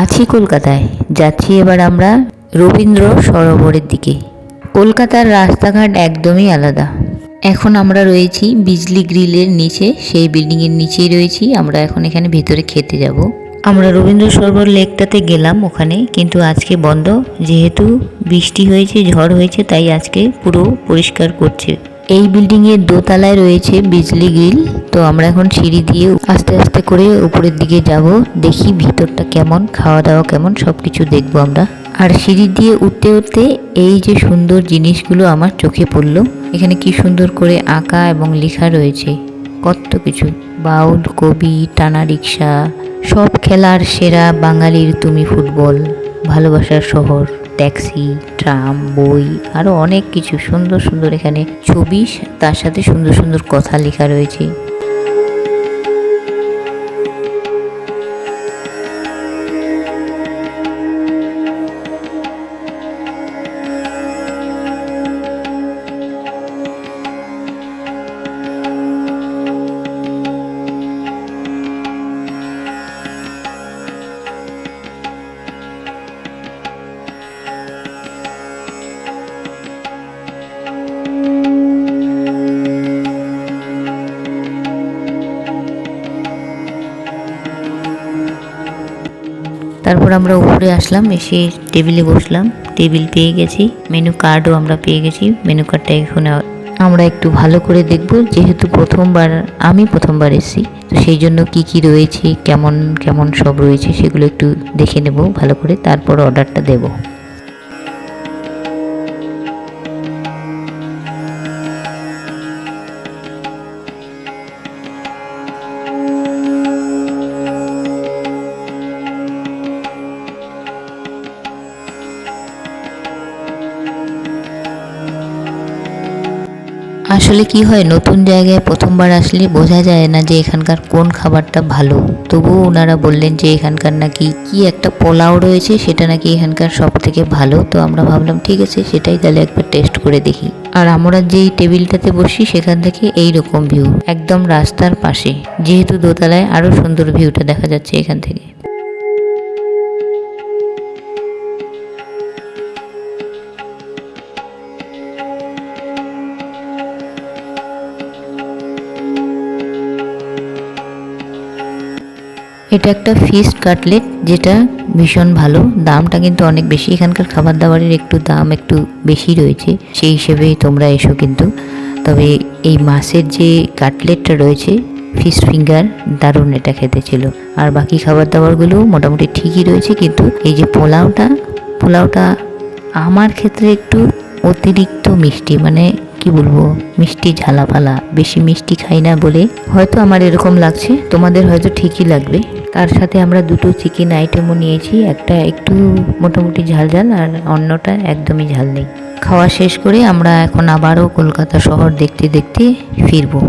আছি কলকাতায়। যাচ্ছি এবার আমরা রবীন্দ্র সরোবরের দিকে। কলকাতার রাস্তাঘাট একদমই আলাদা। এখন আমরা রয়েছি বিজলি গ্রিলের নিচে, সেই বিল্ডিংয়ের নিচেই রয়েছি। আমরা এখন এখানে ভিতরে খেতে যাব। আমরা রবীন্দ্র সরোবর লেকটাতে গেলাম ওখানে, কিন্তু আজকে বন্ধ। যেহেতু বৃষ্টি হয়েছে, ঝড় হয়েছে, তাই আজকে পুরো পরিষ্কার করছে। এই বিল্ডিং এর দোতলায় রয়েছে বিজলি গ্রিল তো আমরা এখন সিঁড়ি দিয়ে আস্তে আস্তে করে উপরের দিকে যাব। দেখি ভিতরটা কেমন খাওয়া দাওয়া কেমন সব কিছু দেখব আমরা। আর সিঁড়ি দিয়ে উঠতে উঠতে এই যে সুন্দর জিনিসগুলো আমার চোখে পড়ল, এখানে কি সুন্দর করে আঁকা এবং লেখা রয়েছে। কত কিছু, বাউল, কবি, টানা রিক্সা, সব খেলার সেরা বাঙালির তুমি ফুটবল, ভালোবাসার শহর। ট্যাক্সি, ট্রাম, বই আরও অনেক কিছু সুন্দর সুন্দর এখানে ছবি, তার সাথে সুন্দর সুন্দর কথা লেখা রয়েছে। তারপর আমরা উপরে আসলাম, এসে টেবিলে বসলাম। টেবিল পেয়ে গেছি। মেনু কার্ডও আমরা পেয়ে গেছি। মেনু কার্ডটা এখন আমরা একটু ভালো করে দেখব। যেহেতু প্রথমবার, আমি প্রথমবার এসেছি, তো সেই জন্য কি কি রয়েছে, কেমন কেমন সব রয়েছে, সেগুলো একটু দেখে নেব ভালো করে। তারপর অর্ডারটা দেবো। আসলে কি হয়, নতুন জায়গায় প্রথমবার আসলে বোঝা যায় না যে এখানকার কোন খাবারটা ভালো। তবুও ওনারা বললেন যে এখানকার নাকি কি একটা পোলাও রয়েছে, সেটা নাকি এখানকার সব থেকে ভালো। তো আমরা ভাবলাম, ঠিক আছে, সেটাই তাহলে একবার টেস্ট করে দেখি। আর আমরা যেই টেবিলটাতে বসি, সেখান থেকে এই রকম ভিউ একদম রাস্তার পাশে। যেহেতু দোতলায় আরও সুন্দর ভিউটা দেখা যাচ্ছে এখান থেকে। এটা একটা ফিশ কাটলেট যেটা ভীষণ ভালো। দামটা কিন্তু অনেক বেশি। এখানকার খাবার দাবারের একটু দাম একটু বেশি রয়েছে। সেই হিসেবে তোমরা এসো কিন্তু। তবে এই মাছের যে কাটলেটটা রয়েছে ফিশ ফিঙ্গার দারুণ এটা খেতে ছিল। আর বাকি খাবার দাবারগুলো মোটামুটি ঠিকই রয়েছে, কিন্তু এই যে পোলাওটা পোলাওটা আমার ক্ষেত্রে একটু অতিরিক্ত মিষ্টি মানে কি বলব, মিষ্টি ঝালাপালা। বেশি মিষ্টি খাই না বলে হয়তো আমার এরকম লাগছে। তোমাদের হয়তো ঠিকই লাগবে। তার সাথে আমরা দুটো চিকেন আইটেমও নিয়েছি। একটা একটু মোটামুটি ঝাল ঝাল আর অন্যটা একদমই ঝাল নেই। খাওয়া শেষ করে আমরা এখন আবারও কলকাতা শহর দেখতে দেখতে ফিরবো।